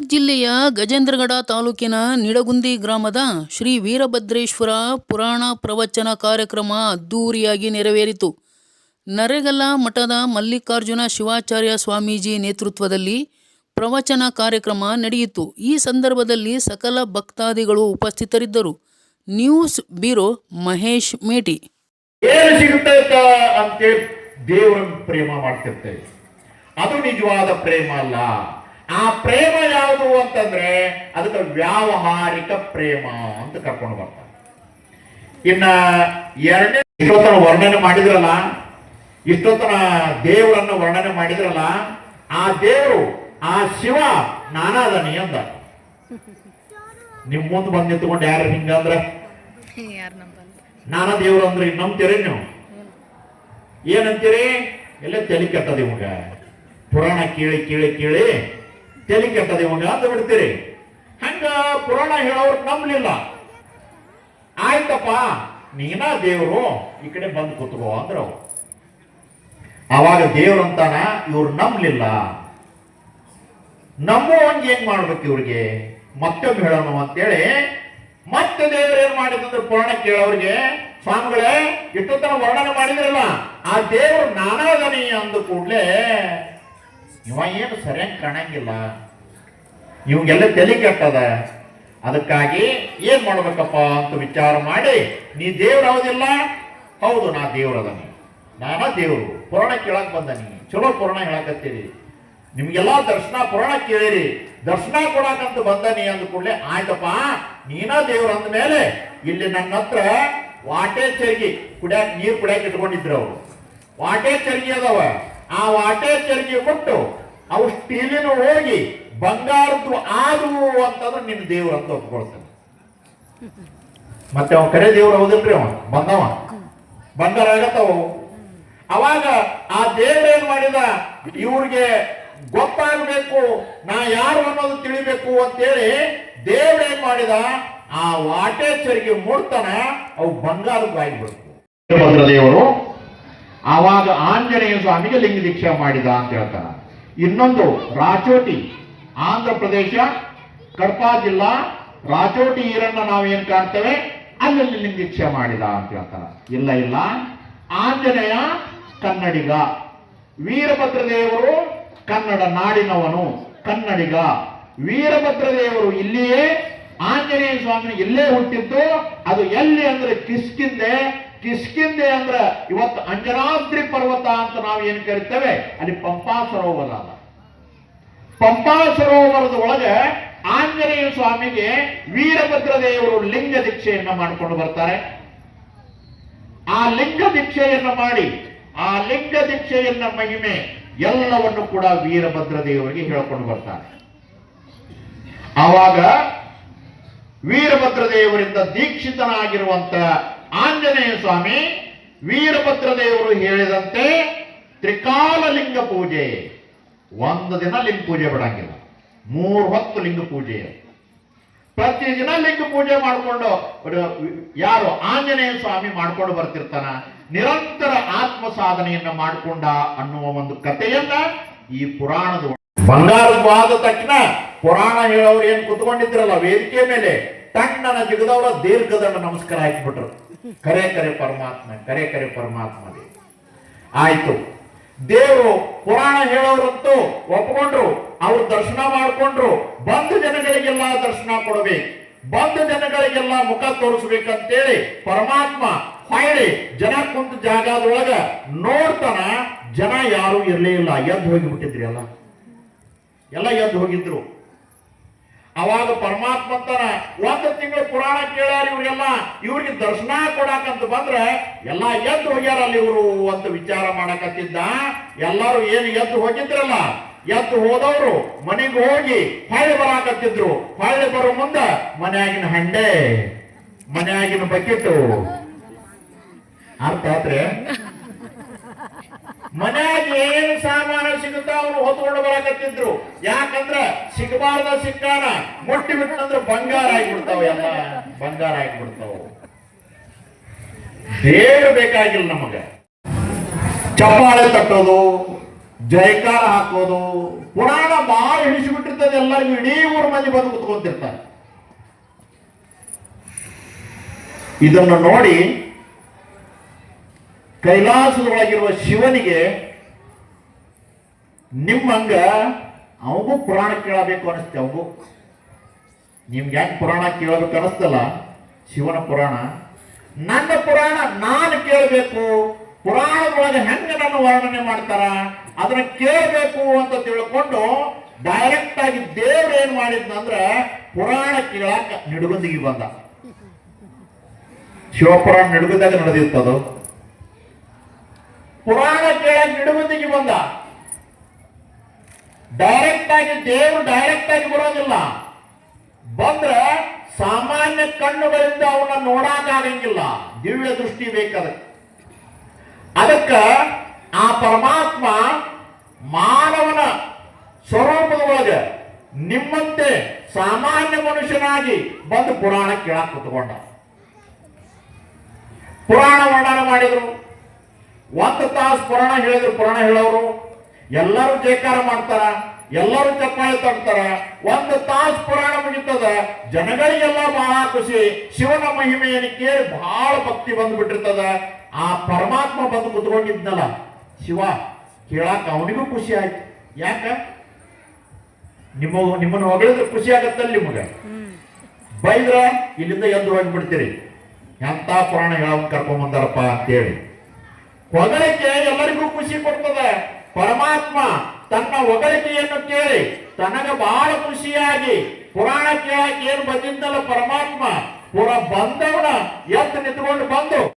ಜಿಲ್ಲೆಯ ಗಜೇಂದ್ರಗಡ ತಾಲೂಕಿನ ನಿಡಗುಂದಿ ಗ್ರಾಮದ ಶ್ರೀ ವೀರಭದ್ರೇಶ್ವರ ಪುರಾಣ ಪ್ರವಚನ ಕಾರ್ಯಕ್ರಮ ಅದ್ದೂರಿಯಾಗಿ ನೆರವೇರಿತು. ನರೆಗಲ್ಲ ಮಠದ ಮಲ್ಲಿಕಾರ್ಜುನ ಶಿವಾಚಾರ್ಯ ಸ್ವಾಮೀಜಿ ನೇತೃತ್ವದಲ್ಲಿ ಪ್ರವಚನ ಕಾರ್ಯಕ್ರಮ ನಡೆಯಿತು. ಈ ಸಂದರ್ಭದಲ್ಲಿ ಸಕಲ ಭಕ್ತಾದಿಗಳು ಉಪಸ್ಥಿತರಿದ್ದರು. News bureau Mahesh Meti. ಪ್ರೇಮ ಮಾಡ್ತಿರ್ತೇವೆ. ಅದು ನಿಜವಾದ ಪ್ರೇಮ ಅಲ್ಲ. ಆ ಪ್ರೇಮ ಯಾವುದು ಅಂತಂದ್ರೆ ಅದಕ್ಕೆ ವ್ಯಾವಹಾರಿಕ ಪ್ರೇಮ ಅಂತ ಕರ್ಕೊಂಡು ಬರ್ತಾರೆ. ಇನ್ನ ಎರಡನೇ ಇಷ್ಟೊತ್ತನ ವರ್ಣನೆ ಮಾಡಿದ್ರಲ್ಲ? ಇಷ್ಟೊತ್ತನ ದೇವರನ್ನು ವರ್ಣನೆ ಮಾಡಿದ್ರಲ್ಲ? ಆ ದೇವರು ಆ ಶಿವ ನಾನಾದನಿ ಅಂದ. ನಿಮ್ ಮುಂದೆ ಬಂದು ನಿಂತ್ಕೊಂಡು ಯಾರು ಹಿಂಗಂದ್ರ ನಾನ ದೇವ್ರು ಅಂದ್ರೆ ನಂಬ್ತೀರಿ ನೀವು. ಏನಂತೀರಿ? ಎಲ್ಲ ತಲೆ ಕೆಟ್ಟದ ಇವಾಗ. ಪುರಾಣ ಕೇಳಿ ಕೇಳಿ ಕೇಳಿ ತಲೆ ಕೆಟ್ಟದೆ ಇವಾಗ ಅಂತ ಬಿಡ್ತೀರಿ. ಹಂಗ ಪುರಾಣ ಹೇಳೋರು ನಂಬಲಿಲ್ಲ. ಆಯ್ತಪ್ಪ, ನೀನ ದೇವರು, ಈ ಕಡೆ ಬಂದು ಕೂತ್ಕೋ ಅಂದ್ರ. ಅವಾಗ ದೇವ್ರಂತಾನ ಇವ್ರು ನಂಬಲಿಲ್ಲ. ನಂಬುವಂಗೆ ಏನ್ ಮಾಡ್ಬೇಕು ಇವ್ರಿಗೆ? ಮತ್ತೊಮ್ಮೆ ಹೇಳೋಣ ಅಂತೇಳಿ, ಮತ್ತೆ ದೇವ್ರ ಏನ್ ಮಾಡಿದಂದ್ರೆ ಪುರಾಣ ಕೇಳೋರಿಗೆ, ಸ್ವಾಮಿಗಳೇ, ಇಷ್ಟೊತ್ತನ ವರ್ಣನೆ ಮಾಡಿದ್ರಲ್ಲ, ಆ ದೇವರು ನಾನಾದನಿ ಅಂದ ಕೂಡ್ಲೆ ಇವ ಏನು ಸರಿಯಾಗಿ ಕಾಣಂಗಿಲ್ಲ. ಇವಂಗೆಲ್ಲ ತಲೆ ಕೆಟ್ಟದ. ಅದಕ್ಕಾಗಿ ಏನ್ ಮಾಡ್ಬೇಕಪ್ಪ ಅಂತ ವಿಚಾರ ಮಾಡಿ, ನೀ ದೇವ್ರು ಹೌದಿಲ್ಲ? ಹೌದು, ನಾ ದೇವ್ರದನಿ ನಾನ ದೇವ್ರು. ಪುರಾಣ ಕೇಳಕ್ ಬಂದನಿ. ಚಲೋ ಪುರಾಣ ಹೇಳಕತ್ತೀರಿ. ನಿಮ್ಗೆಲ್ಲ ದರ್ಶನ ಪುರಾಣ ಕೇಳಿರಿ. ದರ್ಶನ ಕೊಡಕಂತ ಬಂದನಿ ಅಂದ ಕೂಡಲೇ, ಆಯ್ತಪ್ಪ, ನೀನ ದೇವ್ರ ಅಂದ ಮೇಲೆ ಇಲ್ಲಿ ನನ್ನ ಹತ್ರ ವಾಟೆ ಚರ್ಗಿ ಕುಡಿಯಾಕ ನೀರ್ ಕುಡಿಯಾಕ ಇಟ್ಕೊಂಡಿದ್ರು ಅವ್ರು. ವಾಟೆ ಚರ್ಗಿ ಅದಾವ. ಆ ವಾಟೇ ಚರ್ಗಿ ಕೊಟ್ಟು ಅವು ಸ್ಟೀಲಿನ ಹೋಗಿ ಬಂಗಾರದ್ದು ಆದವು ಅಂತಂದ್ರೆ ನಿನ್ನ ದೇವ್ರ ಅಂತ ಒಪ್ಕೊಳ್ತಾನೆ. ಮತ್ತೆ ಅವ ಕರೆ ದೇವ್ರ ಹೌದಿಲ್ರಿ ಅವ? ಬಂದವ? ಬಂಗಾರ ಆಗತ್ತವು ಅವಾಗ ಆ ದೇವ್ರ ಏನ್ ಮಾಡಿದ? ಇವ್ರಿಗೆ ಗೊತ್ತಾಗಬೇಕು, ನಾ ಯಾರು ಅನ್ನೋದು ತಿಳಿಬೇಕು ಅಂತೇಳಿ ದೇವ್ರ ಏನ್ ಮಾಡಿದ? ಆ ವಾಟೇಶ್ವರಿಗೆ ಮೂಡ್ತಾನ ಅವು ಬಂಗಾರದ್ದು ಆಗಿಬಿಡ್ತು. ದೇವರು ಆವಾಗ ಆಂಜನೇಯ ಸ್ವಾಮಿಗೆ ಲಿಂಗ ದೀಕ್ಷೆ ಮಾಡಿದ ಅಂತ ಹೇಳ್ತಾರೆ. ಇನ್ನೊಂದು ರಾಚೋಟಿ, ಆಂಧ್ರ ಪ್ರದೇಶ, ಕಡಪಾ ಜಿಲ್ಲಾ, ರಾಚೋಟಿ ಈರನ್ನ ನಾವೇನ್ ಕಾಣ್ತೇವೆ? ಅಲ್ಲಲ್ಲಿ ಲಿಂಗ ದೀಕ್ಷೆ ಮಾಡಿದ ಅಂತ ಹೇಳ್ತಾರೆ. ಇಲ್ಲ ಇಲ್ಲ. ಆಂಜನೇಯ ಕನ್ನಡಿಗ. ವೀರಭದ್ರ ದೇವರು ಕನ್ನಡ ನಾಡಿನವನು, ಕನ್ನಡಿಗ. ವೀರಭದ್ರ ದೇವರು ಇಲ್ಲಿಯೇ ಆಂಜನೇಯ ಸ್ವಾಮಿ ಇಲ್ಲೇ ಹುಟ್ಟಿದ್ದು, ಅದು ಎಲ್ಲಿ ಅಂದ್ರೆ ಕಿಸ್ಕಿಂದೆ ಕಿಸ್ಕಿಂದೆ ಅಂದ್ರೆ ಇವತ್ತು ಅಂಜನಾದ್ರಿ ಪರ್ವತ ಅಂತ ನಾವು ಏನು ಕರಿತೇವೆ? ಅಲ್ಲಿ ಪಂಪಾ ಸರೋವರ ಅದ. ಪಂಪಾ ಸರೋವರದ ಒಳಗೆ ಆಂಜನೇಯ ಸ್ವಾಮಿಗೆ ವೀರಭದ್ರ ದೇವರು ಲಿಂಗ ದೀಕ್ಷೆಯನ್ನ ಮಾಡಿಕೊಂಡು ಬರ್ತಾರೆ. ಆ ಲಿಂಗ ದೀಕ್ಷೆಯನ್ನ ಮಾಡಿ, ಆ ಲಿಂಗ ದೀಕ್ಷೆಯನ್ನ ಮಹಿಮೆ ಎಲ್ಲವನ್ನು ಕೂಡ ವೀರಭದ್ರ ದೇವರಿಗೆ ಹೇಳ್ಕೊಂಡು ಬರ್ತಾರೆ. ಆವಾಗ ವೀರಭದ್ರ ದೇವರಿಂದ ದೀಕ್ಷಿತನಾಗಿರುವಂತ ಆಂಜನೇಯ ಸ್ವಾಮಿ ವೀರಭದ್ರ ದೇವರು ಹೇಳಿದಂತೆ ತ್ರಿಕಾಲ ಲಿಂಗ ಪೂಜೆ. ಒಂದು ದಿನ ಲಿಂಗ ಪೂಜೆ ಬಿಡಂಗಿಲ್ಲ. ಮೂರು ಹೊತ್ತು ಲಿಂಗ ಪೂಜೆ. ಪ್ರತಿ ದಿನ ಲಿಂಗ ಪೂಜೆ ಮಾಡಿಕೊಂಡು ಯಾರು ಆಂಜನೇಯ ಸ್ವಾಮಿ ಮಾಡ್ಕೊಂಡು ಬರ್ತಿರ್ತಾನ, ನಿರಂತರ ಆತ್ಮ ಸಾಧನೆಯನ್ನ ಮಾಡಿಕೊಂಡ ಅನ್ನುವ ಒಂದು ಕಥೆಯನ್ನ ಈ ಪುರಾಣದ ಬಂಗಾರವಾದ ತಕ್ಷಣ ಪುರಾಣ ಹೇಳೋರು ಏನ್ ಕುತ್ಕೊಂಡಿದ್ರಲ್ಲ, ವೇದಿಕೆ ಮೇಲೆ ತಣ್ಣನ ಜಿಗದವರ ದೀರ್ಘದಂಡ ನಮಸ್ಕಾರ ಹಾಕಿಬಿಟ್ರು. ಕರೆ ಕರೆ ಪರಮಾತ್ಮ, ಕರೆ ಕರೆ ಪರಮಾತ್ಮ ಆಯ್ತು. ದೇವರು ಪುರಾಣ ಹೇಳೋರಂತೂ ಒಪ್ಕೊಂಡ್ರು, ಅವ್ರು ದರ್ಶನ ಮಾಡ್ಕೊಂಡ್ರು. ಬಂದ ಜನಗಳಿಗೆಲ್ಲ ದರ್ಶನ ಕೊಡಬೇಕು. ಬಂದ ಜನಗಳಿಗೆಲ್ಲ ಮುಖ ತೋರಿಸ್ಬೇಕಂತೇಳಿ ಪರಮಾತ್ಮ ಹೊಳ್ಳಿ ಜನ ಕುಂತ ಜಾಗದೊಳಗ ನೋಡ್ತಾನ ಜನ ಯಾರು ಇರಲೇ ಇಲ್ಲ. ಎದ್ದು ಹೋಗಿಬಿಟ್ಟಿದ್ರಿ ಎಲ್ಲ. ಎಲ್ಲ ಎದ್ದು ಹೋಗಿದ್ರು. ಅವಾಗ ಪರಮಾತ್ಮ ಅಂತಾನ ಒಂದು ತಿಂಗಳು ಪುರಾಣ ಕೇಳ್ಯಾರ ಇವ್ರಿಗೆಲ್ಲ. ಇವ್ರಿಗೆ ದರ್ಶನ ಕೊಡಾಕಂತ ಬಂದ್ರೆ ಎಲ್ಲ ಎದ್ದು ಹೋಗ್ಯಾರ ಅಲ್ಲಿ ಇವರು ಅಂತ ವಿಚಾರ ಮಾಡಕತ್ತಿದ್ದ. ಎಲ್ಲಾರು ಏನು ಎದ್ದು ಹೋಗಿದ್ರಲ್ಲ? ಎದ್ದು ಹೋದವರು ಮನೆಗೆ ಹೋಗಿ ಹಳ್ಳಿ ಬರಾಕತ್ತಿದ್ರು. ಹೊಳ್ಳಿ ಬರೋ ಮುಂದ ಮನೆಯಾಗಿನ ಹಂಡೆ, ಮನೆಯಾಗಿನ ಬಕೆಟ್. ಅರ್ಥ ಆತ್ರೆ? ಮನ್ಯಾಗ ಏನು ಸಾಮಾನು ಸಿಗುತ್ತ ಅವ್ರು ಹೊತ್ಕೊಂಡು ಬರಕತ್ತಿದ್ರು. ಯಾಕಂದ್ರ ಸಿಗಬಾರ್ದ ಸಿಕ್ಕಾನ ಮುಟ್ಟಿ ಬಿಟ್ಟಂದ್ರ ಬಂಗಾರ ಆಗಿಬಿಡ್ತಾವ ಎಲ್ಲ ಬಂಗಾರ ಆಗಿಬಿಡ್ತಾವ. ದೇವ್ರು ಬೇಕಾಗಿಲ್ಲ ನಮಗ. ಚಪ್ಪಾಳೆ ತಟ್ಟೋದು, ಜಯಕಾರ ಹಾಕೋದು, ಪುರಾಣ ಬಾಳ ಹಿಡಿಸಿಬಿಟ್ಟಿರ್ತದೆ ಎಲ್ಲರಿಗೂ, ಇಡೀ ಊರ ಮಂದಿ ಬಂದು ಕುತ್ಕೊಂತಿರ್ತಾರೆ. ಇದನ್ನು ನೋಡಿ ಕೈಲಾಸದೊಳಗಿರುವ ಶಿವನಿಗೆ ನಿಮ್ಮ ನಿಮ್ಮಂಗ ಅವಗೂ ಪುರಾಣ ಕೇಳಬೇಕು ಅನಿಸ್ತೆ ಅವಗೂ. ನಿಮ್ಗೆ ಯಾಕೆ ಪುರಾಣ ಕೇಳಬೇಕು ಅನಿಸ್ತಲ್ಲ? ಶಿವನ ಪುರಾಣ. ನನ್ನ ಪುರಾಣ ನಾನು ಕೇಳಬೇಕು. ಪುರಾಣದೊಳಗೆ ಹೆಂಗೆ ನನ್ನ ವರ್ಣನೆ ಮಾಡ್ತಾರ? ಅದನ್ನ ಕೇಳಬೇಕು ಅಂತ ತಿಳ್ಕೊಂಡು ಡೈರೆಕ್ಟ್ ಆಗಿ ದೇವ್ರು ಏನ್ ಮಾಡಿದ್ನಂದ್ರೆ ಪುರಾಣ ಕೇಳಾಕ ನಿಡುಗುಂದಿಗೆ ಬಂದ. ಶಿವಪುರಾಣ ನಿಡುಗುದಾಗ ನಡೆದಿತ್ತದು. ಪುರಾಣ ಕೇಳಕ್ ನಿಡುಗುಂದಿಗೆ ಬಂದ. ಡೈರೆಕ್ಟ್ ಆಗಿ ದೇವರು ಡೈರೆಕ್ಟ್ ಆಗಿ ಬರೋದಿಲ್ಲ. ಬಂದ್ರೆ ಸಾಮಾನ್ಯ ಕಣ್ಣುಗಳಿಂದ ಅವನ್ನ ನೋಡಕ್ಕಾಗಂಗಿಲ್ಲ ದಿವ್ಯ ದೃಷ್ಟಿ ಬೇಕದಕ್ಕೆ ಅದಕ್ಕ ಆ ಪರಮಾತ್ಮ ಮಾನವನ ಸ್ವರೂಪದ ಒಳಗೆ ನಿಮ್ಮಂತೆ ಸಾಮಾನ್ಯ ಮನುಷ್ಯನಾಗಿ ಬಂದು ಪುರಾಣ ಕೇಳಕ್ ಕುತ್ಕೊಂಡ. ಪುರಾಣ ವರ್ಣನೆ ಮಾಡಿದ್ರು. ಒಂದು ತಾಸು ಪುರಾಣ ಹೇಳಿದ್ರು, ಪುರಾಣ ಹೇಳೋರು. ಎಲ್ಲರೂ ಜಯಕಾರ ಮಾಡ್ತಾರ, ಎಲ್ಲರೂ ಚಪ್ಪಾಳೆ ತಡ್ತಾರ ಒಂದು ತಾಸು ಪುರಾಣ ಮುಗಿತದ, ಜನಗಳಿಗೆಲ್ಲ ಬಹಳ ಖುಷಿ. ಶಿವನ ಮಹಿಮೆಯನ್ನು ಕೇಳಿ ಬಹಳ ಭಕ್ತಿ ಬಂದ್ಬಿಟ್ಟಿರ್ತದ. ಆ ಪರಮಾತ್ಮ ಬಂದು ಕುತ್ಕೊಂಡಿದ್ನಲ್ಲ, ಶಿವ, ಕೇಳಾಕ ಅವನಿಗೂ ಖುಷಿ ಆಯ್ತು. ಯಾಕ? ನಿಮ್ಮ, ನಿಮ್ಮನ್ನು ಹೊಗಳಿದ್ರೆ ಖುಷಿ ಆಗತ್ತಲ್ಲ ನಿಮಗೆ? ಬೈದ್ರ ಇಲ್ಲಿಂದ ಎದ್ದು ಹೋಗ್ಬಿಡ್ತೀರಿ. ಎಂತ ಪುರಾಣ ಹೇಳೋನ್ ಕರ್ಕೊಂಡ್ ಬಂದಾರಪ್ಪ ಅಂತೇಳಿ. ಹೊಗಳಿಕೆ ಎಲ್ಲರಿಗೂ ಖುಷಿ ಕೊಡ್ತದೆ. ಪರಮಾತ್ಮ ತನ್ನ ಹೊಗಳಿಕೆಯನ್ನು ಕೇಳಿ, ತನಗ ಬಹಳ ಖುಷಿಯಾಗಿ, ಪುರಾಣಕ್ಕೆ ಏನು ಬಂದಿದ್ದಲ್ಲ ಪರಮಾತ್ಮ? ಪುರ ಬಂದವನ ಎತ್ತ ನಿಂತ್ಕೊಂಡು ಬಂದು